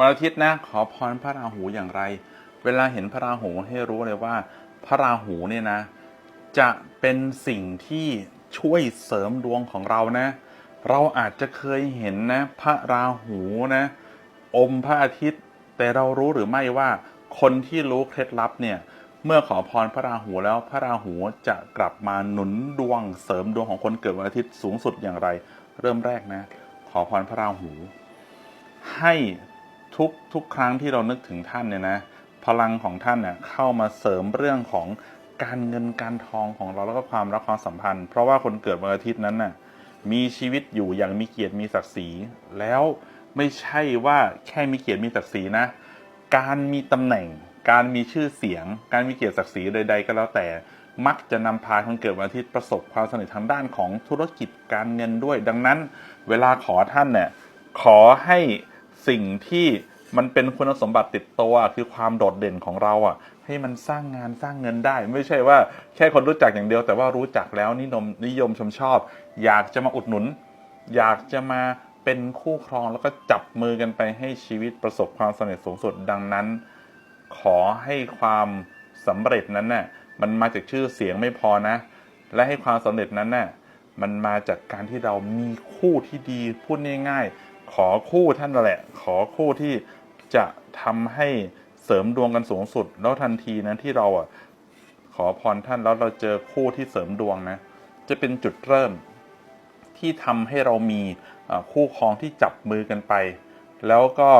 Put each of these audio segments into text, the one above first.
วันอาทิตย์นะขอพรพระราหูอย่างไร เวลาเห็นพระราหูให้รู้เลยว่า พระราหูเนี่ยนะ จะเป็นสิ่งที่ช่วยเสริมดวงของเรานะ เราอาจจะเคยเห็นนะ พระราหูนะ อมพระอาทิตย์ แต่เรารู้หรือไม่ว่า คนที่รู้เคล็ดลับเนี่ยเมื่อขอพรพระราหูแล้วพระราหูจะกลับมาหนุนดวงเสริมดวงของคนเกิดวันอาทิตย์สูงสุดอย่างไร เริ่มแรกนะ ขอพรพระราหู ให้ ทุกทุกครั้งที่เรานึกถึงท่านเนี่ยนะพลังของท่านเนี่ยเข้ามาเสริมเรื่องของการเงินการทองของเราแล้วก็ความรักความสัมพันธ์ เพราะว่าคนเกิดวันอาทิตย์นั้นน่ะมีชีวิตอยู่อย่างมีเกียรติมีศักดิ์ศรี แล้วไม่ใช่ว่าแค่มีเกียรติมีศักดิ์ศรีนะ การมีตำแหน่ง การมีชื่อเสียง การมีเกียรติศักดิ์ศรีใดๆก็แล้วแต่มักจะนำพาคนเกิดวันอาทิตย์ประสบความสำเร็จทางด้านของธุรกิจการเงินด้วย ดังนั้น เวลาขอท่านเนี่ยขอให้ สิ่งที่มันเป็นคุณสมบัติติดตัวคือความโดดเด่นของเราอะ ให้มันสร้างงานสร้างเงินได้ ไม่ใช่ว่าแค่คนรู้จักอย่างเดียว แต่ว่ารู้จักแล้วนิยมนิยมชมชอบ อยากจะมาอุดหนุน อยากจะมาเป็นคู่ครองแล้วก็จับมือกันไปให้ชีวิตประสบความสำเร็จสูงสุดดังนั้น ขอให้ความสำเร็จนั้นน่ะมันมาจากชื่อเสียงไม่พอนะ และให้ความสำเร็จนั้นน่ะมันมาจากการที่เรามีคู่ที่ดีพูดง่ายๆ ขอคู่ท่านแหละ ขอคู่ที่จะทำให้เสริมดวงกันสูงสุด แล้วทันทีนะที่เราอะขอพรท่านแล้วเราเจอคู่ที่เสริมดวงนะ จะเป็นจุดเริ่มที่ทำให้เรามีคู่ครองที่จับมือกันไป แล้วก็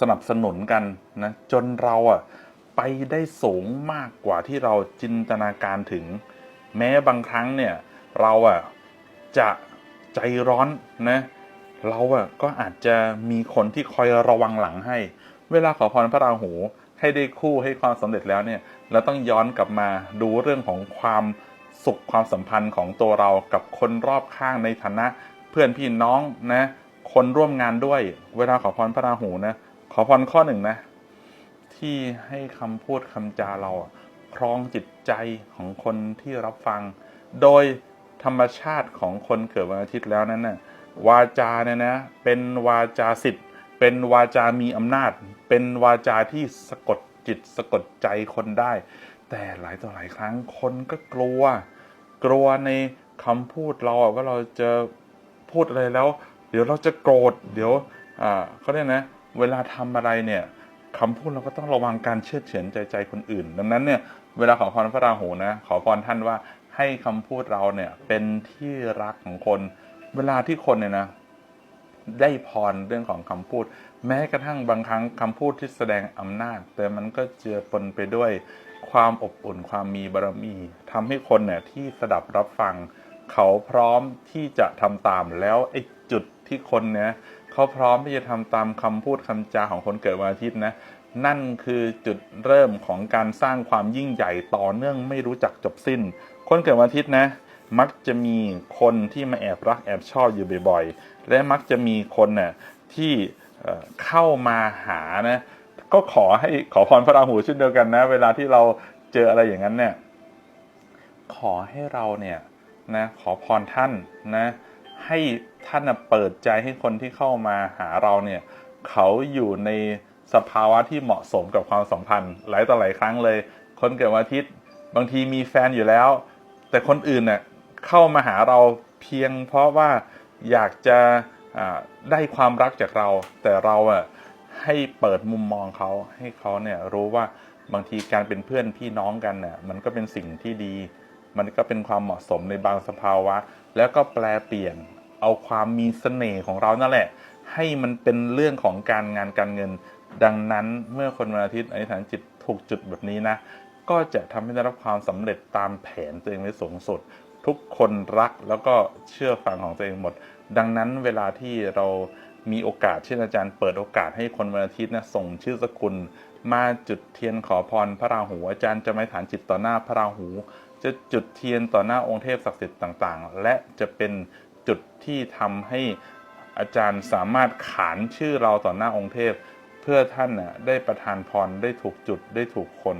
สนับสนุนกันนะจนเราอะไปได้สูงมากกว่าที่เราจินตนาการถึง แม้บางครั้งเนี่ยเราอะจะใจร้อนนะ เราอะก็อาจจะมีคนที่คอยระวังหลังให้ เวลาขอพรพระราหูให้ได้คู่ให้ความสำเร็จแล้วเนี่ยเราต้องย้อนกลับมาดูเรื่องของความสุขความสัมพันธ์ของตัวเรากับคนรอบข้างในฐานะ เพื่อนพี่น้องนะ คนร่วมงานด้วย เวลาขอพรพระราหูนะขอพรข้อหนึ่งนะ ที่ให้คำพูดคำจาเราอะครองจิตใจของคนที่รับฟัง โดยธรรมชาติของคนเกิดวันอาทิตย์แล้วนั้นน่ะ วาจาเนี่ยนะเป็นวาจาสิทธิ์ เป็นวาจามีอำนาจ เป็นวาจาที่สะกดจิตสะกดใจคนได้ แต่หลายต่อหลายครั้งคนก็กลัว กลัวในคำพูดเราว่าเราจะพูดอะไรแล้ว เดี๋ยวเราจะโกรธเดี๋ยวอ่าเขาเรียกนะเวลาทำอะไรเนี่ยคำพูดเราก็ต้องระวังการเชื่อดเฉือนใจใจคนอื่น ดังนั้นเนี่ยเวลาขอพรพระราหูนะขอพรท่านว่าให้คำพูดเราเนี่ยเป็นที่รักของคน เวลาที่คนเนี่ยนะ ได้พรเรื่องของคำพูด แม้กระทั่งบางครั้งคำพูดที่แสดงอำนาจ แต่มันก็เจือปนไปด้วยความอบอุ่นความมีบารมีทำให้คนเนี่ยที่สดับรับฟัง เขาพร้อมที่จะทำตามแล้วไอ้จุดที่คนเนี่ยเขาพร้อมที่จะทำตามคำพูดคำจาของคนเกิดวันอาทิตย์นะนั่นคือจุดเริ่มของการสร้างความยิ่งใหญ่ต่อเนื่องไม่รู้จักจบสิ้น คนเกิดวันอาทิตย์นะ มักจะมีคนที่มาแอบรักแอบชอบอยู่บ่อยๆ และมักจะมีคนน่ะที่เข้ามาหานะก็ขอให้ขอพรพระราหูเช่นเดียวกันนะ เวลาที่เราเจออะไรอย่างนั้นเนี่ยขอให้เราเนี่ยนะขอพรท่านนะให้ท่านเปิดใจให้คนที่เข้ามาหาเราเนี่ยเขาอยู่ในสภาวะที่เหมาะสมกับความสัมพันธ์ หลายต่อหลายครั้งเลย คนเกิดวันอาทิตย์ บางทีมีแฟนอยู่แล้ว แต่คนอื่นเน่ย เข้ามาหาเราเพียงเพราะว่าอยากจะได้ความรักจากเรา แต่เราอะให้เปิดมุมมองเขาให้เขาเนี่ยรู้ว่าบางทีการเป็นเพื่อนพี่น้องกันเนี่ยมันก็เป็นสิ่งที่ดี มันก็เป็นความเหมาะสมในบางสภาวะ แล้วก็แปลเปลี่ยนเอาความมีเสน่ห์ของเรานั่นแหละ ให้มันเป็นเรื่องของการงานการเงิน ดังนั้นเมื่อคนวันอาทิตย์อธิษฐานจิตถูกจุดแบบนี้นะ ก็จะทำให้ได้รับความสำเร็จตามแผนตัวเองไว้สูงสุด ทุกคนรักแล้วก็เชื่อฟังของตัวเองหมด ดังนั้นเวลาที่เรามีโอกาสเช่นอาจารย์เปิดโอกาสให้คนวันอาทิตย์นะส่งชื่อสกุล มาจุดเทียนขอพรพระราหูอาจารย์จะไม่ฐานจิตต่อหน้าพระราหู จะจุดเทียนต่อหน้าองค์เทพศักดิ์สิทธิ์ต่างๆ และจะเป็นจุดที่ทำให้อาจารย์สามารถขานชื่อเราต่อหน้าองค์เทพ เพื่อท่านน่ะได้ประทานพรได้ถูกจุดได้ถูกคน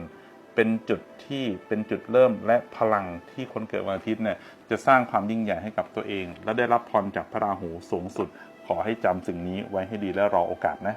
เป็นจุดที่เป็นจุดเริ่มและพลังที่คนเกิดวันอาทิตย์เนี่ยจะสร้างความยิ่งใหญ่ให้กับตัวเอง และได้รับพรจากพระราหูสูงสุด ขอให้จำสิ่งนี้ไว้ให้ดีและรอโอกาสนะ